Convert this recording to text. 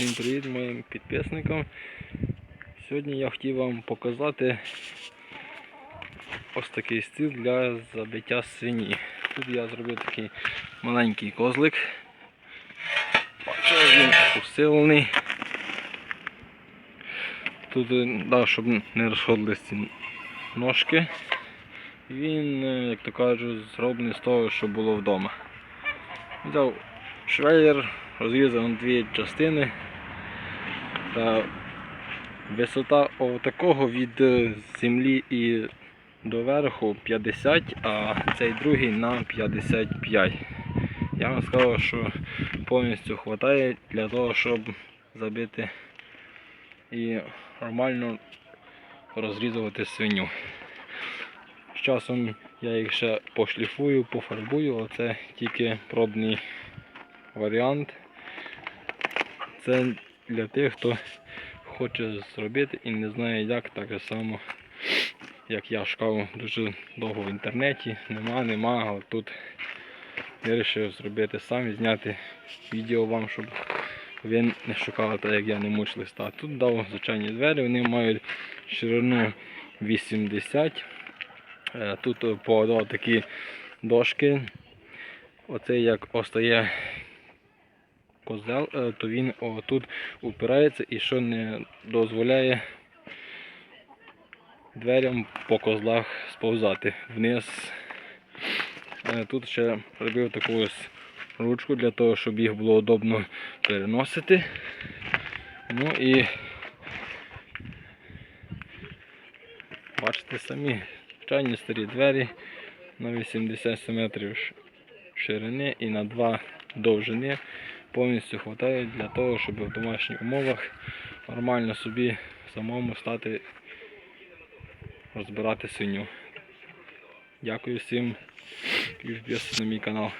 Всім привіт моїм підписникам. Сьогодні я хотів вам показати ось такий стіл для забиття свині. Тут я зробив такий маленький козлик. Він усилений. Тут, е, да, щоб не розходились ці ножки. Він, е, як то кажуть, зроблений з того, що було вдома. Взяв швеллер, розрізав дві частини. Та висота такого від е, землі і до верху 50, а цей другий на 55. Я вам сказав, що повністю вистачає для того, щоб забити і нормально розрізувати свиню. З часом я їх ще пошліфую, пофарбую, але це тільки пробний варіант. Це для тих, хто хоче зробити і не знає як, так само, як я шукав дуже довго в інтернеті. Нема, нема, але тут вирішив зробити сам і зняти відео вам, щоб ви не шукали так, як я не муч листа. Тут дав звичайні двері, вони мають ширину 80. Е, Тут подав такі дошки. Оце як остає козел, то він тут упирається і що не дозволяє дверям по козлах сповзати вниз. Е, Тут ще робив таку ось ручку для того, щоб їх було удобно переносити. Ну і бачите самі, звичайні старі двері на 80 см ширини і на 2 довжини повністю вистачає для того, щоб в домашніх умовах нормально собі самому стати розбирати свиню. Дякую всім, і підписуються на мій канал.